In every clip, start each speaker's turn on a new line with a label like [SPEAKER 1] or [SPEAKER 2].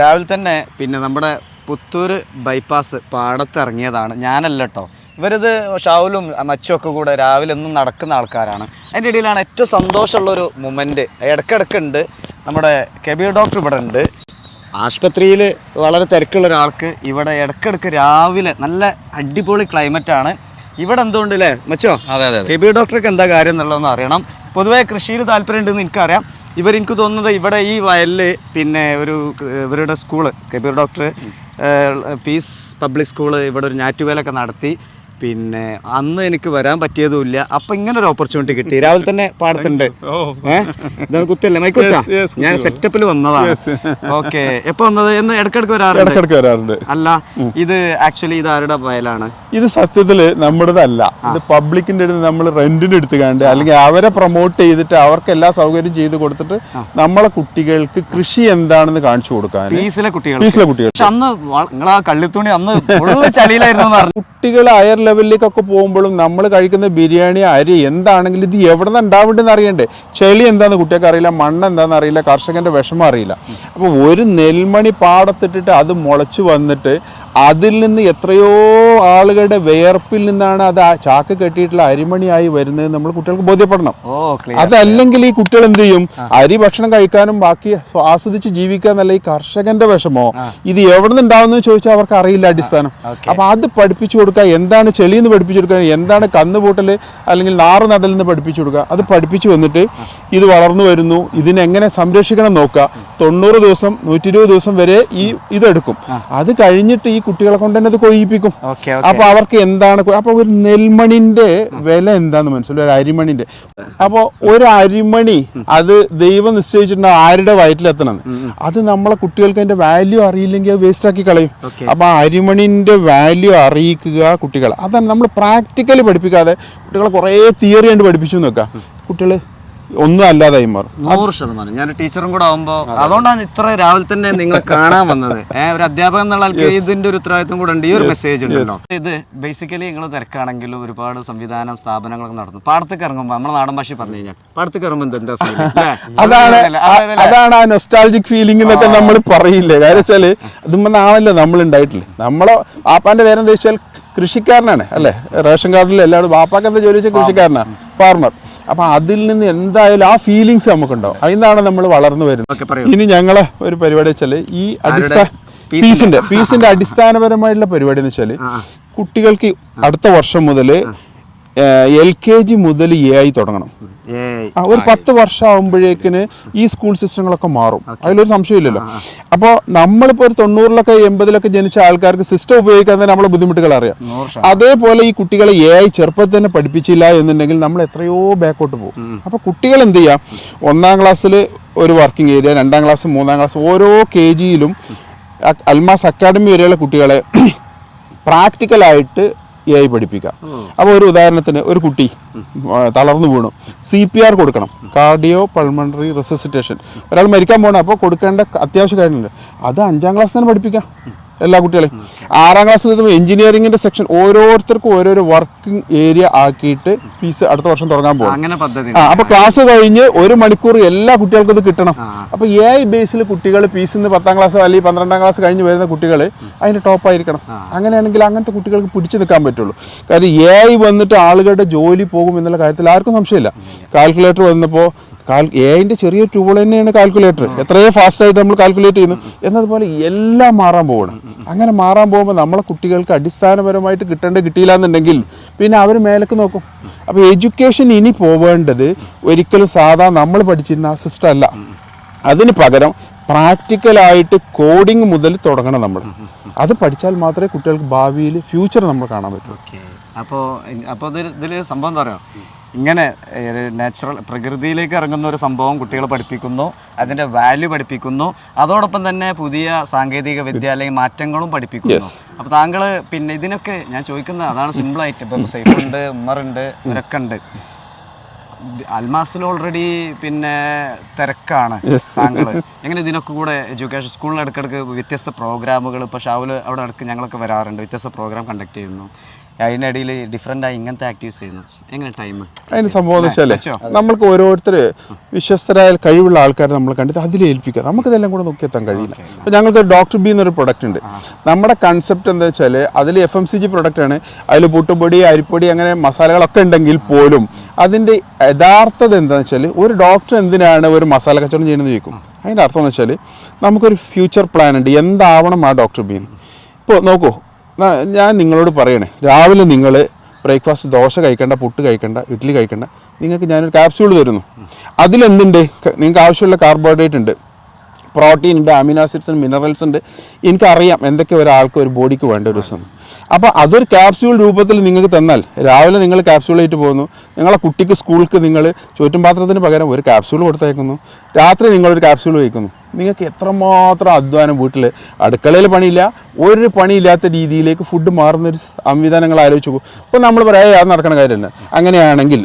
[SPEAKER 1] രാവിലെ തന്നെ പിന്നെ നമ്മുടെ പുത്തൂർ ബൈപ്പാസ് പാടത്ത് ഇറങ്ങിയതാണ്. ഞാനല്ല കേട്ടോ ഇവരിത് ഷാവുലും മച്ചുമൊക്കെ കൂടെ രാവിലെ ഒന്നും നടക്കുന്ന ആൾക്കാരാണ്. അതിന്റെ ഇടയിലാണ് ഏറ്റവും സന്തോഷമുള്ളൊരു മൊമെന്റ് ഇടയ്ക്കിടയ്ക്ക് ഉണ്ട് നമ്മുടെ കെബിർ ഡോക്ടർ ഇവിടെ ഉണ്ട്. ആശുപത്രിയിൽ വളരെ തിരക്കുള്ള ഒരാൾക്ക് ഇവിടെ ഇടയ്ക്കിടയ്ക്ക് രാവിലെ നല്ല അടിപൊളി ക്ലൈമറ്റ് ആണ്. ഇവിടെ എന്തുകൊണ്ട് അല്ലേ മച്ചോ? കെബി ഡോക്ടർക്ക് എന്താ കാര്യം എന്നുള്ളതെന്ന് അറിയണം. പൊതുവേ കൃഷിയിൽ താല്പര്യം ഉണ്ടെന്ന് എനിക്കറിയാം. ഇവർ എനിക്ക് തോന്നുന്നത് ഇവിടെ ഈ വയലിൽ പിന്നെ ഒരു ഇവരുടെ school Kabir doctor peace public school ഇവിടെ ഒരു ഞാറ്റുവേലൊക്കെ നടത്തി. പിന്നെ അന്ന് എനിക്ക് വരാൻ പറ്റിയതുമില്ല. അപ്പൊ ഇങ്ങനെ ഒരു ഓപ്പർച്യൂണിറ്റി കിട്ടി. രാവിലെ തന്നെ പാടത്തുണ്ട്. ഏഹ് ഇതൊന്ന് കുത്തല്ലേ മൈക്കുത്താ ഞാൻ സെറ്റപ്പിൽ വന്നതാണ്. ഓക്കെ എപ്പോ വന്നത്? എന്ന് ഇടക്കിടക്ക് വരാറുണ്ട്.
[SPEAKER 2] ഇടക്കിടക്ക് വരാറുണ്ട്.
[SPEAKER 1] അല്ല ഇത് ആക്ച്വലി ഇത് ആരുടെ വയലാണ്
[SPEAKER 2] ഇത് സത്യത്തിൽ നമ്മുടേതല്ല. ഇത് പബ്ലിക്കിന്റെ അടുത്ത് നമ്മൾ റെന്റിന് എടുത്തുകാണ്ട് അല്ലെങ്കിൽ അവരെ പ്രൊമോട്ട് ചെയ്തിട്ട് അവർക്ക് എല്ലാ സൗകര്യം ചെയ്ത് കൊടുത്തിട്ട് നമ്മളെ കുട്ടികൾക്ക് കൃഷി എന്താണെന്ന് കാണിച്ചു കൊടുക്കാൻ.
[SPEAKER 1] പീസിലെ കുട്ടികൾ
[SPEAKER 2] പീസിലെ കുട്ടികൾ
[SPEAKER 1] അന്ന് നിങ്ങൾ ആ കള്ളിത്തുണി അന്ന് ചളിയിലായിരുന്നു
[SPEAKER 2] കുട്ടികൾ ഹയർ ലെവലിലേക്കൊക്കെ പോകുമ്പോഴും നമ്മൾ കഴിക്കുന്ന ബിരിയാണി അരി എന്താണെങ്കിലും ഇത് എവിടെ നിന്ന് ഉണ്ടാവേണ്ടതെന്ന് അറിയണ്ടേ? ചെളി എന്താണെന്ന് കുട്ടികൾക്ക് അറിയില്ല മണ്ണ് എന്താണെന്ന് അറിയില്ല കർഷകന്റെ വിഷമം അറിയില്ല. അപ്പോൾ ഒരു നെൽമണി പാടത്തിട്ടിട്ട് അത് മുളച്ച് വന്നിട്ട് അതിൽ നിന്ന് എത്രയോ ആളുകളുടെ വിയർപ്പിൽ നിന്നാണ് അത് ആ ചാക്ക് കെട്ടിയിട്ടുള്ള അരിമണിയായി വരുന്നത് നമ്മൾ കുട്ടികൾക്ക് ബോധ്യപ്പെടണം. അതല്ലെങ്കിൽ ഈ കുട്ടികൾ എന്ത് ചെയ്യും? അരി ഭക്ഷണം കഴിക്കാനും ബാക്കി സ്വ- ആസ്വദിച്ച് ജീവിക്കുക എന്നല്ല ഈ കർഷകന്റെ വിഷമോ? ഇത് എവിടെ നിന്ന് ഉണ്ടാവുന്ന ചോദിച്ചാൽ അവർക്ക് അറിയില്ല അടിസ്ഥാനം. അപ്പൊ അത് പഠിപ്പിച്ചു കൊടുക്കുക. എന്താണ് ചെളിന്ന് പഠിപ്പിച്ചു കൊടുക്കുക? എന്താണ് കന്നുപൂട്ടൽ അല്ലെങ്കിൽ നാറ് നടൽ നിന്ന് പഠിപ്പിച്ചു കൊടുക്കുക? അത് പഠിപ്പിച്ചു വന്നിട്ട് ഇത് വളർന്നു വരുന്നു. ഇതിനെങ്ങനെ സംരക്ഷിക്കണം നോക്കുക. തൊണ്ണൂറ് ദിവസം നൂറ്റി ഇരുപത് ദിവസം വരെ ഈ ഇതെടുക്കും. അത് കഴിഞ്ഞിട്ട് ഈ കുട്ടികളെ കൊണ്ട് തന്നെ അത് കൊയ്യിപ്പിക്കും അപ്പൊ അവർക്ക് എന്താണ് അപ്പൊ ഒരു നെൽമണിന്റെ വില എന്താന്ന് മനസ്സിലായി? ഒരു അരിമണിന്റെ. അപ്പൊ ഒരു അരിമണി അത് ദൈവം നിശ്ചയിച്ചിട്ടുണ്ട് ആരുടെ വയറ്റിലെത്തണം അത് നമ്മളെ കുട്ടികൾക്ക് അതിന്റെ വാല്യൂ അറിയില്ലെങ്കിൽ അത് വേസ്റ്റ് ആക്കി കളയും. അപ്പൊ ആ അരിമണിന്റെ വാല്യൂ അറിയിക്കുക കുട്ടികൾ അതാണ് നമ്മൾ പ്രാക്ടിക്കലി പഠിപ്പിക്കാതെ കുട്ടികളെ കുറേ തിയറി കണ്ട് പഠിപ്പിച്ചു നോക്കാം കുട്ടികൾ ഒന്നും അല്ലാതായി മാറും.
[SPEAKER 1] നൂറ് ശതമാനം. ഞാൻ ടീച്ചറും കൂടെ ആവുമ്പോ അതുകൊണ്ടാണ് ഇത്ര രാവിലെ തന്നെ നിങ്ങൾ കാണാൻ വന്നത്. ഏഹ് ഒരു അധ്യാപകൻ എന്നുള്ള ഇതിന്റെ ഒരു ഉത്തരവാദിത്വം കൂടെ ഉണ്ട്. ഈ ഒരു മെസ്സേജ് ഉണ്ടല്ലോ ഇത് ബേസിക്കലി നിങ്ങൾ തിരക്കാണെങ്കിലും ഒരുപാട് സംവിധാനം സ്ഥാപനങ്ങളൊക്കെ നടത്തും പാടത്തേക്ക് ഇറങ്ങുമ്പോൾ നമ്മുടെ നാടൻ ഭാഷ പറഞ്ഞു കഴിഞ്ഞാൽ പാടത്തേക്ക് ഇറങ്ങുമ്പോൾ എന്ത്?
[SPEAKER 2] അതാണ്? അതാണ് ആ നൊസ്റ്റാൾജിക് ഫീലിംഗ് എന്നൊക്കെ നമ്മൾ പറയില്ലേ? കാര്യം വെച്ചാൽ ഇതുമ്പോ നാളല്ലോ നമ്മൾ ഉണ്ടായിട്ടില്ലേ? നമ്മളെ ആപ്പാന്റെ പേരെന്താ വെച്ചാൽ കൃഷിക്കാരനാണ് അല്ലേ? റേഷൻ കാർഡിൽ എല്ലാവരും വാപ്പാക്ക് എന്താ ജോലി വെച്ചാൽ കൃഷിക്കാരനാണ് ഫാർമർ അപ്പൊ അതിൽ നിന്ന് എന്തായാലും ആ ഫീലിങ്സ് നമുക്കുണ്ടാവും. അതിന്നാണ് നമ്മൾ വളർന്നു വരുന്നത്. ഇനി ഞങ്ങളെ ഒരു പരിപാടി വെച്ചാൽ ഈ അടിസ്ഥാന
[SPEAKER 1] പീസിന്റെ?
[SPEAKER 2] പീസിന്റെ അടിസ്ഥാനപരമായിട്ടുള്ള പരിപാടി എന്ന് വെച്ചാൽ കുട്ടികൾക്ക് അടുത്ത വർഷം മുതൽ എൽ കെ ജി മുതൽ എ ആയി തുടങ്ങണം. ഒരു പത്ത് വർഷം ആകുമ്പോഴേക്കിന് ഈ സ്കൂൾ സിസ്റ്റങ്ങളൊക്കെ മാറും. അതിലൊരു സംശയമില്ലല്ലോ. അപ്പോൾ നമ്മളിപ്പോൾ ഒരു തൊണ്ണൂറിലൊക്കെ എൺപതിലൊക്കെ ജനിച്ച ആൾക്കാർക്ക് സിസ്റ്റം ഉപയോഗിക്കാൻ തന്നെ നമ്മളെ ബുദ്ധിമുട്ടുകൾ അറിയാം. അതേപോലെ ഈ കുട്ടികളെ എ ഐ ചെറുപ്പത്തിൽ തന്നെ പഠിപ്പിച്ചില്ല എന്നുണ്ടെങ്കിൽ നമ്മൾ എത്രയോ ബാക്കോട്ട് പോകും. അപ്പോൾ കുട്ടികൾ എന്ത് ചെയ്യാം? ഒന്നാം ക്ലാസ്സിൽ ഒരു വർക്കിംഗ് ഏരിയ രണ്ടാം ക്ലാസ് മൂന്നാം ക്ലാസ് ഓരോ കെ ജിയിലും അൽമാസ് അക്കാഡമി വരെയുള്ള കുട്ടികളെ പ്രാക്ടിക്കലായിട്ട് എ ഐ പഠിപ്പിക്കാം. അപ്പോൾ ഒരു ഉദാഹരണത്തിന് ഒരു കുട്ടി തളർന്നു വീണു. സി പി ആർ കൊടുക്കണം. കാർഡിയോ പൾമണറി റെസിസിറ്റേഷൻ ഒരാൾ മരിക്കാൻ പോകണം അപ്പോൾ കൊടുക്കേണ്ട അത്യാവശ്യ കാര്യമുണ്ട്. അത് അഞ്ചാം ക്ലാസ് തന്നെ പഠിപ്പിക്കാം. എല്ലാ കുട്ടികളെയും. ആറാം ക്ലാസ് ഇത് എഞ്ചിനീയറിംഗിന്റെ സെക്ഷൻ ഓരോരുത്തർക്കും ഓരോരോ വർക്കിംഗ് ഏരിയ ആക്കിയിട്ട് ഫീസ് അടുത്ത വർഷം തുടങ്ങാൻ പോകും
[SPEAKER 1] അങ്ങനെ പദ്ധതി.
[SPEAKER 2] ആ അപ്പൊ ക്ലാസ് കഴിഞ്ഞ് ഒരു മണിക്കൂർ എല്ലാ കുട്ടികൾക്കും ഇത് കിട്ടണം. അപ്പൊ എ ഐ ബേസിൽ കുട്ടികൾ ഫീസ് നിന്ന് പത്താം ക്ലാസ് അല്ലെങ്കിൽ പന്ത്രണ്ടാം ക്ലാസ് കഴിഞ്ഞ് വരുന്ന കുട്ടികൾ അതിന്റെ ടോപ്പ് ആയിരിക്കണം. അങ്ങനെയാണെങ്കിൽ അങ്ങനത്തെ കുട്ടികൾക്ക് പിടിച്ചു നിൽക്കാൻ പറ്റുള്ളൂ. കാര്യം എ ഐ വന്നിട്ട് ആളുകളുടെ ജോലി പോകും എന്നുള്ള കാര്യത്തിൽ ആർക്കും സംശയമില്ല. കാൽക്കുലേറ്റർ വന്നപ്പോൾ കാൽ എ ചെറിയ ടൂൾ തന്നെയാണ് കാൽക്കുലേറ്റർ എത്രയോ ഫാസ്റ്റ് ആയിട്ട് നമ്മൾ കാൽക്കുലേറ്റ് ചെയ്യുന്നു. എന്നതുപോലെ എല്ലാം മാറാൻ പോകണം അങ്ങനെ മാറാൻ പോകുമ്പോൾ നമ്മളെ കുട്ടികൾക്ക് അടിസ്ഥാനപരമായിട്ട് കിട്ടേണ്ടത് കിട്ടിയില്ല എന്നുണ്ടെങ്കിൽ പിന്നെ അവർ മേലേക്ക് നോക്കും. അപ്പോൾ എഡ്യൂക്കേഷൻ ഇനി പോവേണ്ടത് ഒരിക്കലും സാധാ നമ്മൾ പഠിച്ചിരുന്ന ആ സിസ്റ്റം അല്ല അതിന് പകരം പ്രാക്ടിക്കലായിട്ട് കോഡിങ് മുതൽ തുടങ്ങണം നമ്മൾ. അത് പഠിച്ചാൽ മാത്രമേ കുട്ടികൾക്ക് ഭാവിയിൽ ഫ്യൂച്ചർ നമ്മൾ കാണാൻ പറ്റൂ.
[SPEAKER 1] അപ്പോൾ അപ്പോൾ ഇതിൽ ഇതിൽ സംഭവം എന്താ പറയുക? ഇങ്ങനെ നാച്ചുറൽ പ്രകൃതിയിലേക്ക് ഇറങ്ങുന്ന ഒരു സംഭവം കുട്ടികളെ പഠിപ്പിക്കുന്നു അതിന്റെ വാല്യൂ പഠിപ്പിക്കുന്നു. അതോടൊപ്പം തന്നെ പുതിയ സാങ്കേതിക വിദ്യ അല്ലെങ്കിൽ മാറ്റങ്ങളും പഠിപ്പിക്കുന്നു. അപ്പോൾ താങ്കൾ പിന്നെ ഇതിനൊക്കെ ഞാൻ ചോദിക്കുന്നത് അതാണ് സിമ്പിളായിട്ട് ഇപ്പം സൈഫുണ്ട് ഉമ്മറുണ്ട് ഇവരൊക്കെ ഉണ്ട്. അൽമാസിൽ ഓൾറെഡി പിന്നെ തിരക്കാണ് താങ്കൾ എങ്ങനെ ഇതിനൊക്കെ കൂടെ എഡ്യൂക്കേഷൻ സ്കൂളിൽ ഇടയ്ക്കിടയ്ക്ക് വ്യത്യസ്ത പ്രോഗ്രാമുകൾ ഇപ്പോൾ ഷാവിൽ അവിടെ ഇടയ്ക്ക് ഞങ്ങളൊക്കെ വരാറുണ്ട് വ്യത്യസ്ത പ്രോഗ്രാം കണ്ടക്ട് ചെയ്യുന്നു. അതിനിടയിൽ ഡിഫറെന്റ് ആയി ഇങ്ങനത്തെ ആക്ടിവിറ്റീസ് ചെയ്യുന്നു. എങ്ങനെ ടൈം
[SPEAKER 2] അതിന് സംഭവം വെച്ചാലേ
[SPEAKER 1] വെച്ചോ.
[SPEAKER 2] നമ്മൾക്ക് ഓരോരുത്തർ വിശ്വസ്തരായ കഴിവുള്ള ആൾക്കാരെ നമ്മൾ കണ്ടിട്ട് അതിൽ ഏൽപ്പിക്കുക നമുക്കിതെല്ലാം കൂടെ നോക്കിയെത്താൻ കഴിയില്ല. അപ്പോൾ ഞങ്ങൾക്ക് ഡോക്ടർ ബി എന്നൊരു പ്രൊഡക്റ്റ് ഉണ്ട്. നമ്മുടെ കൺസെപ്റ്റ് എന്താ വെച്ചാൽ അതിൽ F M C G product ആണ്. അതിൽ പുട്ടുപൊടി അരിപ്പൊടി അങ്ങനെ മസാലകളൊക്കെ ഉണ്ടെങ്കിൽ പോലും അതിന്റെ യഥാർത്ഥത എന്താണെന്ന് വെച്ചാൽ ഒരു ഡോക്ടർ എന്തിനാണ് ഒരു മസാല കച്ചവടം ചെയ്യുന്നത് ചോദിക്കും. അതിന്റെ അർത്ഥം എന്ന് വെച്ചാൽ നമുക്കൊരു ഫ്യൂച്ചർ പ്ലാൻ ഉണ്ട്. എന്താവണം ആ ഡോക്ടർ ബി ഇപ്പോൾ നോക്കൂ ഞാൻ നിങ്ങളോട് പറയണേ. രാവിലെ നിങ്ങൾ ബ്രേക്ക്ഫാസ്റ്റ് ദോശ കഴിക്കണ്ട പുട്ട് കഴിക്കണ്ട ഇഡ്ഡലി കഴിക്കണ്ട. നിങ്ങൾക്ക് ഞാനൊരു കാപ്സ്യൂൾ തരുന്നു. അതിലെന്തുണ്ട്? നിങ്ങൾക്ക് ആവശ്യമുള്ള കാർബോഹൈഡ്രേറ്റ് ഉണ്ട്. പ്രോട്ടീൻ ഉണ്ട് അമിനോ ആസിഡ്സ് ഉണ്ട് മിനറൽസ് ഉണ്ട്. എനിക്കറിയാം എന്തൊക്കെ ഒരാൾക്ക് ഒരു ബോഡിക്ക് വേണ്ട ഒരു ദിവസം. അപ്പോൾ അതൊരു ക്യാപ്സ്യൂൾ രൂപത്തിൽ നിങ്ങൾക്ക് തന്നാൽ രാവിലെ നിങ്ങൾ ക്യാപ്സ്യൂളായിട്ട് പോകുന്നു. നിങ്ങളെ കുട്ടിക്ക് സ്കൂൾക്ക് നിങ്ങൾ ചുറ്റും പാത്രത്തിന് പകരം ഒരു ക്യാപ്സ്യൂൾ കൊടുത്തേക്കുന്നു. രാത്രി നിങ്ങളൊരു ക്യാപ്സ്യൂൾ കഴിക്കുന്നു. നിങ്ങൾക്ക് എത്രമാത്രം അധ്വാനം വീട്ടിൽ അടുക്കളയിൽ പണിയില്ല ഒരു പണിയില്ലാത്ത രീതിയിലേക്ക് ഫുഡ് മാറുന്നൊരു സംവിധാനങ്ങൾ ആലോചിച്ച് പോകും അപ്പോൾ നമ്മൾ പറയാം അത് നടക്കണ കാര്യമല്ല. അങ്ങനെയാണെങ്കിൽ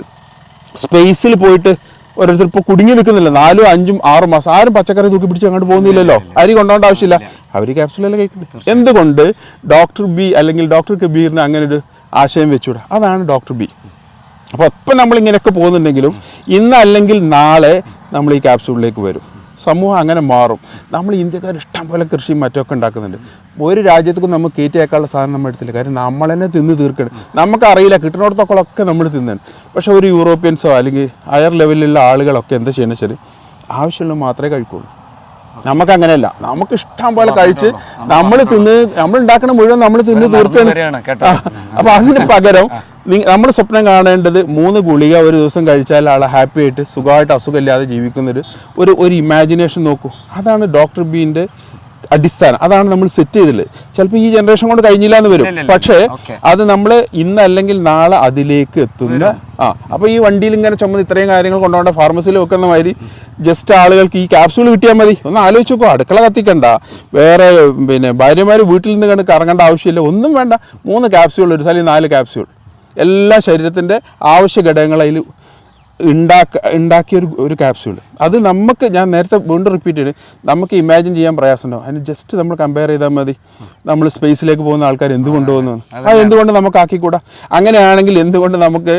[SPEAKER 2] സ്പേസിൽ പോയിട്ട് ഓരോരുത്തർ ഇപ്പോൾ കുടുങ്ങി നിൽക്കുന്നില്ല. നാലും അഞ്ചും ആറും മാസം ആരും പച്ചക്കറി തൂക്കി പിടിച്ച് അങ്ങോട്ട് പോകുന്നില്ലല്ലോ. അരി കൊണ്ടുപോകേണ്ട ആവശ്യമില്ല. അവർ ക്യാപ്സുലെല്ലാം കഴിക്കുന്നത് എന്തുകൊണ്ട് ഡോക്ടർ ബി അല്ലെങ്കിൽ ഡോക്ടർ കബീറിന് അങ്ങനെ ഒരു ആശയം വെച്ചുകൂടാ? അതാണ് ഡോക്ടർ ബി അപ്പോൾ ഇപ്പം നമ്മൾ ഇങ്ങനെയൊക്കെ പോകുന്നുണ്ടെങ്കിലും ഇന്നല്ലെങ്കിൽ നാളെ നമ്മൾ ഈ ക്യാപ്സൂളിലേക്ക് വരും. സമൂഹം അങ്ങനെ മാറും. നമ്മൾ ഇന്ത്യക്കാർ ഇഷ്ടം പോലെ കൃഷിയും മറ്റൊക്കെ ഉണ്ടാക്കുന്നുണ്ട്. ഒരു രാജ്യത്തേക്കും നമുക്ക് കയറ്റിയേക്കാനുള്ള സാധനം നമ്മൾ എടുത്തില്ല. കാര്യം നമ്മൾ തന്നെ തിന്ന് തീർക്കണം. നമുക്കറിയില്ല കിട്ടുന്നിടത്തൊക്കെ നമ്മൾ തിന്നാണ്. പക്ഷേ ഒരു യൂറോപ്യൻസോ അല്ലെങ്കിൽ ഹയർ ലെവലിലുള്ള ആളുകളൊക്കെ എന്താ ചെയ്യണമെന്ന് വെച്ചാൽ ആവശ്യമുള്ള മാത്രമേ കഴിക്കുള്ളൂ. നമുക്ക് അങ്ങനെയല്ല നമുക്ക് ഇഷ്ടം പോലെ കഴിച്ച് നമ്മൾ തിന്ന് നമ്മൾ ഉണ്ടാക്കുന്ന മുഴുവൻ നമ്മൾ തിന്ന് തീർക്കണം. അപ്പൊ അതിന് പകരം നമ്മൾ സ്വപ്നം കാണേണ്ടത് മൂന്ന് ഗുളിക ഒരു ദിവസം കഴിച്ചാൽ ആളെ ഹാപ്പി ആയിട്ട് സുഖമായിട്ട് അസുഖമില്ലാതെ ജീവിക്കുന്നൊരു ഒരു ഒരു ഇമാജിനേഷൻ നോക്കൂ. അതാണ് ഡോക്ടർ ബീന്റെ അടിസ്ഥാനം. അതാണ് നമ്മൾ സെറ്റ് ചെയ്തിട്ടുള്ളത്. ചിലപ്പോൾ ഈ ജനറേഷൻ കൊണ്ട് കഴിഞ്ഞില്ല എന്ന് വരും പക്ഷേ അത് നമ്മൾ ഇന്ന് അല്ലെങ്കിൽ നാളെ അതിലേക്ക് എത്തുന്ന ആ അപ്പോൾ ഈ വണ്ടിയിൽ ഇങ്ങനെ ചുമന്ന് ഇത്രയും കാര്യങ്ങൾ കൊണ്ടുപോകേണ്ട ഫാർമസിയിൽ വെക്കുന്ന മാതിരി ജസ്റ്റ് ആളുകൾക്ക് ഈ ക്യാപ്സൂൾ കിട്ടിയാൽ മതി. ഒന്ന് ആലോചിച്ച് നോക്കുക അടുക്കള കത്തിക്കണ്ട. വേറെ പിന്നെ ഭാര്യമാർ വീട്ടിൽ നിന്ന് കണ്ട് കറങ്ങേണ്ട ആവശ്യമില്ല. ഒന്നും വേണ്ട. മൂന്ന് ക്യാപ്സ്യൂൾ ഒരു സ്ഥലം നാല് ക്യാപ്സ്യൂൾ എല്ലാ ശരീരത്തിന്റെ ആവശ്യ ഘടകങ്ങളതിൽ ഉണ്ടാക്ക ഉണ്ടാക്കിയ ഒരു ഒരു ക്യാപ്സ്യൂൾ അത് നമുക്ക് ഞാൻ നേരത്തെ വീണ്ടും റിപ്പീറ്റ് ചെയ്ത് നമുക്ക് ഇമാജിൻ ചെയ്യാൻ പ്രയാസമുണ്ടാവും അതിന് ജസ്റ്റ് നമ്മൾ കമ്പയർ ചെയ്താൽ മതി. നമ്മൾ സ്പേസിലേക്ക് പോകുന്ന ആൾക്കാർ എന്തുകൊണ്ട് പോകുന്നു? അത് എന്തുകൊണ്ട് നമുക്ക് ആക്കിക്കൂടാ അങ്ങനെയാണെങ്കിൽ എന്തുകൊണ്ട് നമുക്ക്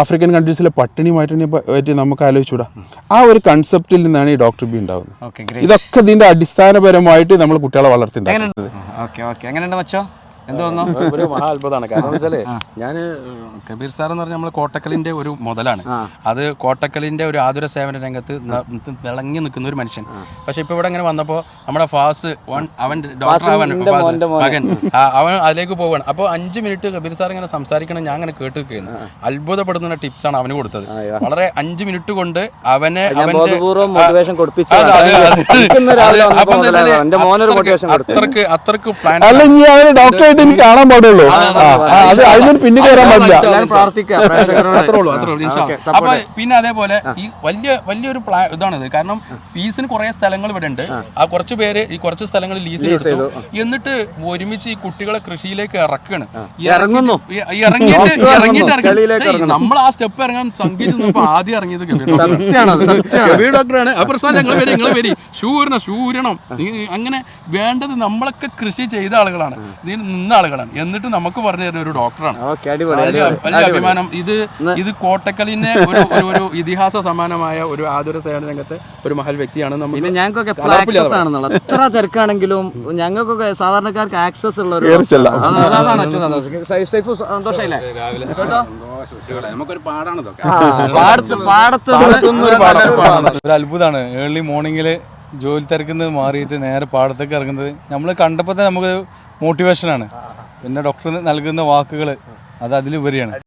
[SPEAKER 2] ആഫ്രിക്കൻ കൺട്രീസിലെ പട്ടിണി മാറ്റിനെ പറ്റി നമുക്ക് ആലോചിച്ചുകൂടാ? ആ ഒരു കൺസെപ്റ്റിൽ നിന്നാണ് ഈ ഡോക്ടർ ബി ഉണ്ടാവുന്നത്.
[SPEAKER 1] ഓക്കെ
[SPEAKER 2] ഇതൊക്കെ ഇതിന്റെ അടിസ്ഥാനപരമായിട്ട് നമ്മൾ കുട്ടികളെ വളർത്തിണ്ടാക്കുന്നത്.
[SPEAKER 1] എങ്ങനെയുണ്ട് ഓക്കെ ഓക്കെ എങ്ങനെയുണ്ട് മച്ചോ എന്ത് തോന്നുന്നു
[SPEAKER 3] ഒരു മഹാ അത്ഭുതമാണ് കാരണം വെച്ചാൽ ഞാൻ കബീർ സാർ എന്ന് പറഞ്ഞാൽ നമ്മൾ കോട്ടക്കലിന്റെ ഒരു മുതലാണ്. അത് കോട്ടക്കലിന്റെ ഒരു ആതുര സേവന രംഗത്ത് തിളങ്ങി നിൽക്കുന്ന ഒരു മനുഷ്യൻ. പക്ഷെ ഇപ്പൊ ഇവിടെ ഇങ്ങനെ വന്നപ്പോ നമ്മുടെ ഫാസ് വൺ അവൻ ഡോക്ടർ അവൻ മകൻ. അവൻ അതിലേക്ക് പോവാണ്. അപ്പോൾ അഞ്ച് മിനിറ്റ് കബീർ സാർ ഇങ്ങനെ സംസാരിക്കണം ഞാൻ അങ്ങനെ കേട്ട് നിൽക്കുന്നു അത്ഭുതപ്പെടുന്ന ടിപ്സ് ആണ് അവന് കൊടുത്തത്. വളരെ അഞ്ച് മിനിറ്റ് കൊണ്ട് അവനെ അവന്റെ അത്രയ്ക്ക്. അത്രയ്ക്ക് പ്ലാൻ
[SPEAKER 2] അല്ല ഇനി എനിക്ക് കാണാൻ പാടുള്ളൂ. അത് അതിനൊരു പിന്നെ കയറാൻ പാടില്ല.
[SPEAKER 4] ഞാൻ പ്രാർത്ഥിക്കാം പ്രേക്ഷകരോട്.
[SPEAKER 3] അത്രേ ഉള്ളൂ അത്രേ ഉള്ളൂ. ഇൻഷാ അല്ലാ. അപ്പൊ പിന്നെ അതേപോലെ ഈ വലിയ വലിയൊരു പ്ലാ ഇതാണിത് കാരണം ഫീസിന് കുറെ സ്ഥലങ്ങൾ ഇവിടെ ഉണ്ട് ആ കുറച്ച് പേര് ഈ കുറച്ച് സ്ഥലങ്ങൾ ലീസിൽ എടുത്തു. എന്നിട്ട് ഒരുമിച്ച് ഈ കുട്ടികളെ കൃഷിയിലേക്ക് ഇറക്കാണ്.
[SPEAKER 4] ഇറങ്ങുന്നു.
[SPEAKER 3] ഇറങ്ങിയിട്ട് ഇറങ്ങിയിട്ട് നമ്മൾ ആ സ്റ്റെപ്പ് ഇറങ്ങാൻ സംഘിച്ചു നിന്നപ്പോ ആദ്യം ഇറങ്ങിയത് കബീർ ഡോക്ടറാണ്. ആ പ്രശ്നം ഞങ്ങൾ വരും നിങ്ങൾ വരി ശൂരണം ശൂരണം ഈ അങ്ങനെ വേണ്ടത് നമ്മളൊക്കെ കൃഷി ചെയ്ത ആളുകളാണ്. നിന്ന ആളുകളാണ്. എന്നിട്ട് നമുക്ക് പറഞ്ഞു തരുന്ന ഒരു ഡോക്ടറാണ്.
[SPEAKER 4] ഓക്കെ അടിപൊളി
[SPEAKER 3] വലിയ അഭിമാനം. ഇത് ഇത് കോട്ടക്കലിനെ ഒരു ഒരു ഇതിഹാസ സമാനമായ ഒരു ആതുര സേവന രംഗത്തെ ഒരു മഹൽ വ്യക്തിയാണ്
[SPEAKER 4] ഞങ്ങൾക്കൊക്കെ എപ്പോഴും ആക്സസ് ആണെന്നുള്ളത് എത്ര തിരക്കാണെങ്കിലും ഞങ്ങൾക്കൊക്കെ സാധാരണക്കാർക്ക് ആക്സസ് ഉള്ള ഒരു അതാണ് സന്തോഷമില്ലേ
[SPEAKER 5] നമുക്കൊരു പാടാണ്
[SPEAKER 4] പാടത്ത് പാടത്ത്
[SPEAKER 6] ഒരു അത്ഭുതമാണ്. ഏർലി മോർണിംഗിൽ ജോലി തിരക്കുന്നത് മാറിയിട്ട് നേരെ പാടത്തേക്ക് ഇറങ്ങുന്നത്. നമ്മൾ കണ്ടപ്പോൾ തന്നെ നമുക്ക് മോട്ടിവേഷനാണ് പിന്നെ ഡോക്ടർ നൽകുന്ന വാക്കുകൾ അത് അതിലുപരിയാണ്.